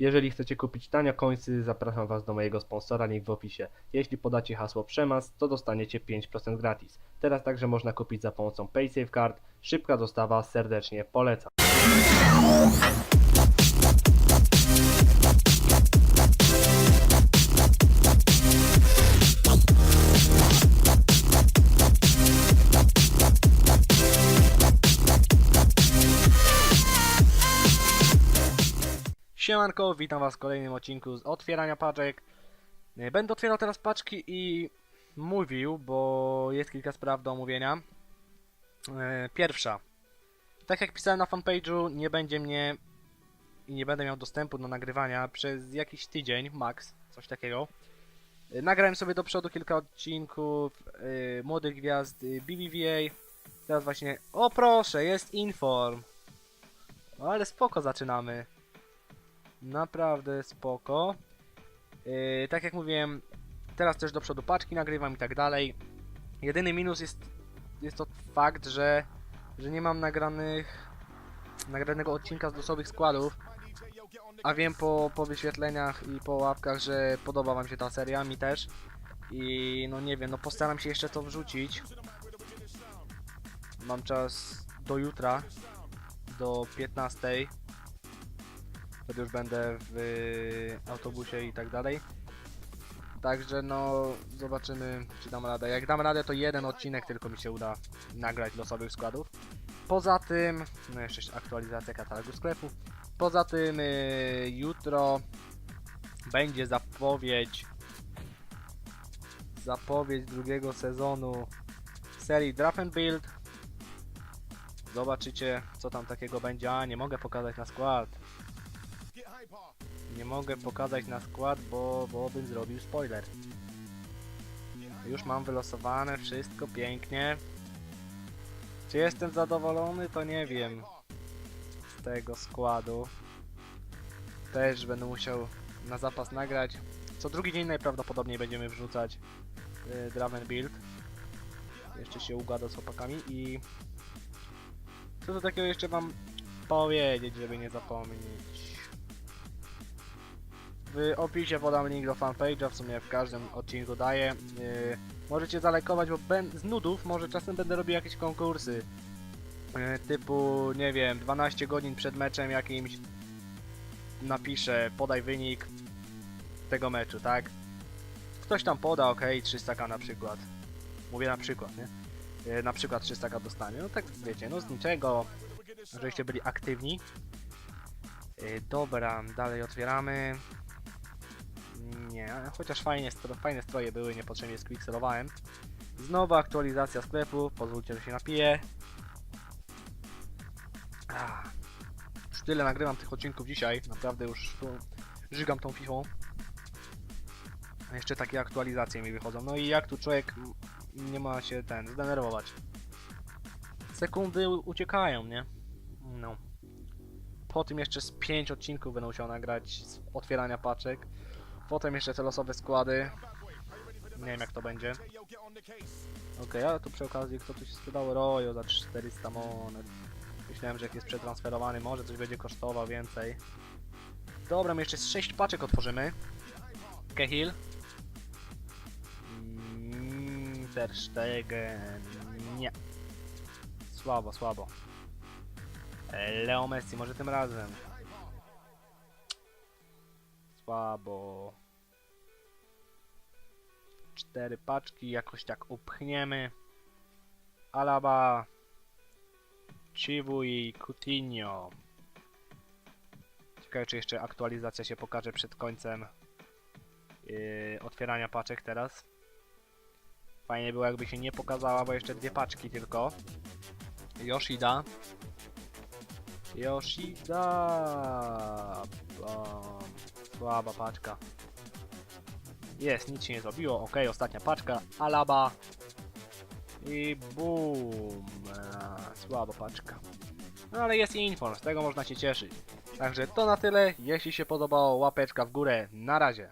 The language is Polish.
Jeżeli chcecie kupić tanio końcy, zapraszam Was do mojego sponsora, link w opisie. Jeśli podacie hasło PRZEMAS, to dostaniecie 5% gratis. Teraz także można kupić za pomocą PaySafeCard. Szybka dostawa, serdecznie polecam. Siemanko, witam was w kolejnym odcinku z otwierania paczek. E, Będę otwierał teraz paczki i mówił, bo jest kilka spraw do omówienia. E, Pierwsza. Tak jak pisałem na fanpage'u, nie będzie mnie i nie będę miał dostępu do nagrywania przez jakiś tydzień, max, coś takiego. E, Nagrałem sobie do przodu kilka odcinków Młodych Gwiazd BBVA. Teraz właśnie... O proszę, jest Inform! O, ale spoko zaczynamy. Naprawdę spoko. Yy, tak jak mówiłem, teraz też do przodu paczki nagrywam i tak dalej. Jedyny minus jest, jest to fakt, że, że nie mam nagranych nagranego odcinka z losowych składów. A wiem po, po wyświetleniach i po łapkach, że podoba wam się ta seria, mi też. I no nie wiem, no postaram się jeszcze to wrzucić. Mam czas do jutra, do 15 wtedy już będę w y, autobusie i tak dalej. Także no, zobaczymy czy dam radę. Jak dam radę to jeden odcinek tylko mi się uda nagrać losowych składów. Poza tym, no jeszcze aktualizacja katalogu sklepu. Poza tym y, jutro będzie zapowiedź zapowiedź drugiego sezonu serii Draft and Build. Zobaczycie co tam takiego będzie. A, nie mogę pokazać na skład. Nie mogę pokazać na skład, bo, bo bym zrobił spoiler. Już mam wylosowane, wszystko pięknie. Czy jestem zadowolony, to nie wiem. Z tego składu. Też będę musiał na zapas nagrać. Co drugi dzień najprawdopodobniej będziemy wrzucać yy, Draven Build. Jeszcze się ugada z chłopakami i... Co do takiego jeszcze wam powiedzieć, żeby nie zapomnieć. W opisie podam link do fanpage'a, w sumie w każdym odcinku daję. Yy, możecie zalajkować, bo ben, z nudów może czasem będę robił jakieś konkursy. Yy, typu, nie wiem, 12 godzin przed meczem jakimś napiszę, podaj wynik tego meczu, tak? Ktoś tam poda, ok, 300k na przykład. Mówię na przykład, nie? Yy, na przykład 300k dostanie. No tak wiecie, no z niczego, żebyście byli aktywni. Yy, dobra, dalej otwieramy. Nie, chociaż fajnie, stro, fajne stroje były, niepotrzebnie sklikselowałem. Znowu aktualizacja sklepu, pozwólcie, że się napiję. Ah. Już tyle nagrywam tych odcinków dzisiaj, naprawdę już tu żygam tą fifą. Jeszcze takie aktualizacje mi wychodzą. No i jak tu człowiek nie ma się ten, zdenerwować. Sekundy uciekają, nie? No. Po tym jeszcze z 5 odcinków będę musiał nagrać z otwierania paczek. Potem jeszcze te losowe składy. Nie wiem jak to będzie. Okej, ale tu przy okazji kto tu się sprzedał Royo za 400 monet. Myślałem, że jak jest przetransferowany, może coś będzie kosztował więcej. Dobra, my jeszcze z 6 paczek otworzymy. Kehil. Mm, Ter Stegen. Nie. Słabo, słabo. E, Leo Messi, może tym razem. Słabo. Cztery paczki, jakoś tak upchniemy. Alaba. Chivu i Coutinho. Ciekawe, czy jeszcze aktualizacja się pokaże przed końcem yy, otwierania paczek teraz. Fajnie było, jakby się nie pokazała, bo jeszcze dwie paczki tylko. Yoshida. Yoshida. Bam. Słaba paczka. Jest, nic się nie zrobiło. Ok, ostatnia paczka. Alaba. I boom. Eee, Słaba paczka. No ale jest inform, z tego można się cieszyć. Także to na tyle. Jeśli się podobało, łapeczka w górę. Na razie.